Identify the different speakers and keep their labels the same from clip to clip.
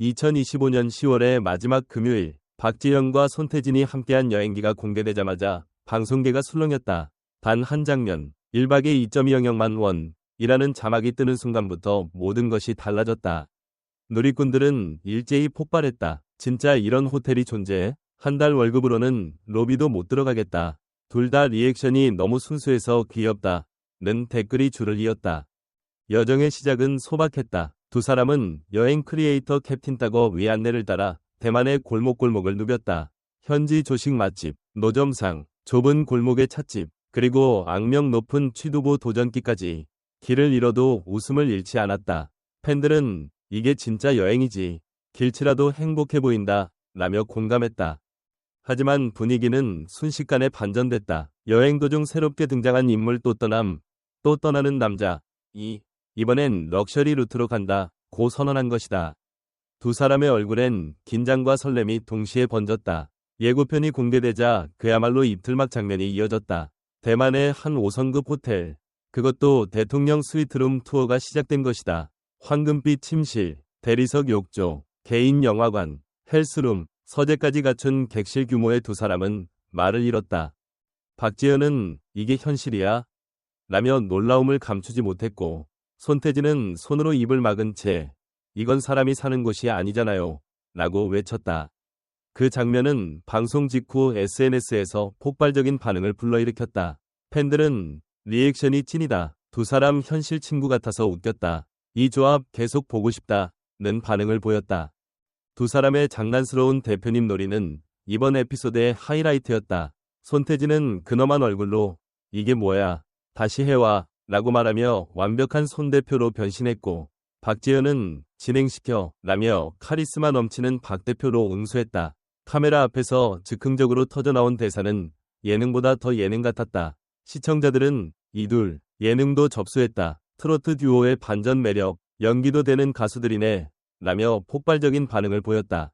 Speaker 1: 2025년 10월의 마지막 금요일, 박지현과 손태진이 함께한 여행기가 공개되자마자 방송계가 술렁였다. 단 한 장면, 1박에 2.2영역만 원 이라는 자막이 뜨는 순간부터 모든 것이 달라졌다. 누리꾼들은 일제히 폭발했다. 진짜 이런 호텔이 존재해? 한 달 월급으로는 로비도 못 들어가겠다. 둘 다 리액션이 너무 순수해서 귀엽다. 는 댓글이 줄을 이었다. 여정의 시작은 소박했다. 두 사람은 여행 크리에이터 캡틴 따고 위 안내를 따라 대만의 골목골목을 누볐다. 현지 조식 맛집, 노점상, 좁은 골목의 찻집, 그리고 악명 높은 취두부 도전기까지 길을 잃어도 웃음을 잃지 않았다. 팬들은 이게 진짜 여행이지. 길치라도 행복해 보인다. 라며 공감했다. 하지만 분위기는 순식간에 반전됐다. 여행 도중 새롭게 등장한 인물 또 떠남, 또 떠나는 남자. 이, 이번엔 럭셔리 루트로 간다. 고 선언한 것이다. 두 사람의 얼굴엔 긴장과 설렘이 동시에 번졌다. 예고편이 공개되자 그야말로 입틀막 장면이 이어졌다. 대만의 한 5성급 호텔. 그것도 대통령 스위트룸 투어가 시작된 것이다. 황금빛 침실, 대리석 욕조, 개인 영화관, 헬스룸, 서재까지 갖춘 객실 규모의 두 사람은 말을 잃었다. 박지현은 이게 현실이야? 라며 놀라움을 감추지 못했고 손태진은 손으로 입을 막은 채 이건 사람이 사는 곳이 아니잖아요. 라고 외쳤다. 그 장면은 방송 직후 SNS에서 폭발적인 반응을 불러일으켰다. 팬들은 리액션이 찐이다. 두 사람 현실 친구 같아서 웃겼다. 이 조합 계속 보고 싶다. 는 반응을 보였다. 두 사람의 장난스러운 대표님 놀이는 이번 에피소드의 하이라이트였다. 손태진은 근엄한 얼굴로 이게 뭐야 다시 해와 라고 말하며 완벽한 손 대표로 변신했고 박지현은 진행시켜 라며 카리스마 넘치는 박 대표로 응수했다. 카메라 앞에서 즉흥적으로 터져나온 대사는 예능보다 더 예능 같았다. 시청자들은 이둘 예능도 접수했다. 트로트 듀오의 반전 매력, 연기도 되는 가수들이네 라며 폭발적인 반응을 보였다.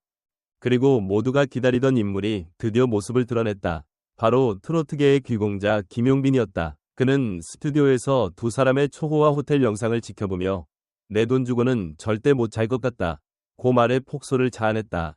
Speaker 1: 그리고 모두가 기다리던 인물이 드디어 모습을 드러냈다. 바로 트로트계의 귀공자 김용빈이었다. 그는 스튜디오에서 두 사람의 초호화 호텔 영상을 지켜보며 내 돈 주고는 절대 못 잘 것 같다. 고 말에 폭소를 자아냈다.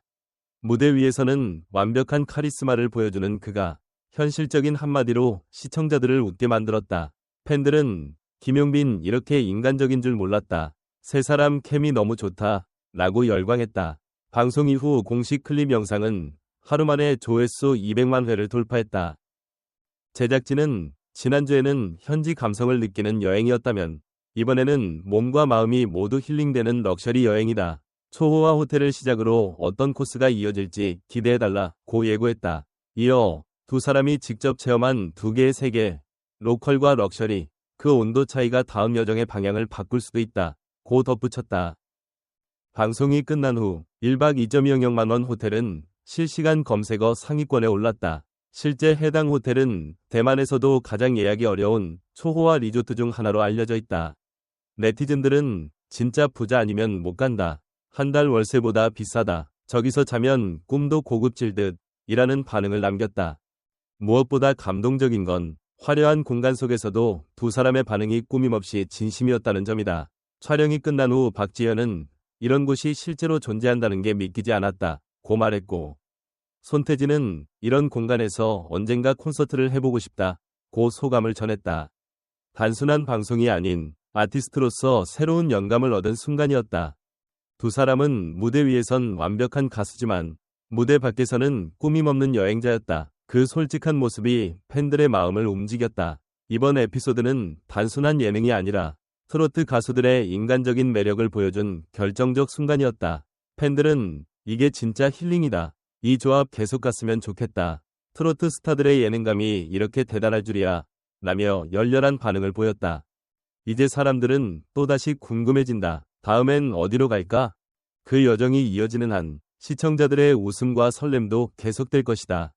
Speaker 1: 무대 위에서는 완벽한 카리스마를 보여주는 그가 현실적인 한마디로 시청자들을 웃게 만들었다. 팬들은 김용빈 이렇게 인간적인 줄 몰랐다. 세 사람 캠이 너무 좋다. 라고 열광했다. 방송 이후 공식 클립 영상은 하루 만에 조회수 200만 회를 돌파했다. 제작진은 지난주에는 현지 감성을 느끼는 여행이었다면 이번에는 몸과 마음이 모두 힐링되는 럭셔리 여행이다. 초호화 호텔을 시작으로 어떤 코스가 이어질지 기대해달라 고 예고했다. 이어 두 사람이 직접 체험한 두 개의 세계, 로컬과 럭셔리, 그 온도 차이가 다음 여정의 방향을 바꿀 수도 있다. 고 덧붙였다. 방송이 끝난 후 1박 2.2영역만 원 호텔은 실시간 검색어 상위권에 올랐다. 실제 해당 호텔은 대만에서도 가장 예약이 어려운 초호화 리조트 중 하나로 알려져 있다. 네티즌들은 진짜 부자 아니면 못 간다. 한 달 월세보다 비싸다. 저기서 자면 꿈도 고급질 듯 이라는 반응을 남겼다. 무엇보다 감동적인 건 화려한 공간 속에서도 두 사람의 반응이 꾸밈없이 진심이었다는 점이다. 촬영이 끝난 후 박지현은 이런 곳이 실제로 존재한다는 게 믿기지 않았다. 고 말했고 손태진은 이런 공간에서 언젠가 콘서트를 해보고 싶다. 고 소감을 전했다. 단순한 방송이 아닌 아티스트로서 새로운 영감을 얻은 순간이었다. 두 사람은 무대 위에선 완벽한 가수지만 무대 밖에서는 꾸밈없는 여행자였다. 그 솔직한 모습이 팬들의 마음을 움직였다. 이번 에피소드는 단순한 예능이 아니라 트로트 가수들의 인간적인 매력을 보여준 결정적 순간이었다. 팬들은 이게 진짜 힐링이다. 이 조합 계속 갔으면 좋겠다. 트로트 스타들의 예능감이 이렇게 대단할 줄이야. 라며 열렬한 반응을 보였다. 이제 사람들은 또다시 궁금해진다. 다음엔 어디로 갈까? 그 여정이 이어지는 한 시청자들의 웃음과 설렘도 계속될 것이다.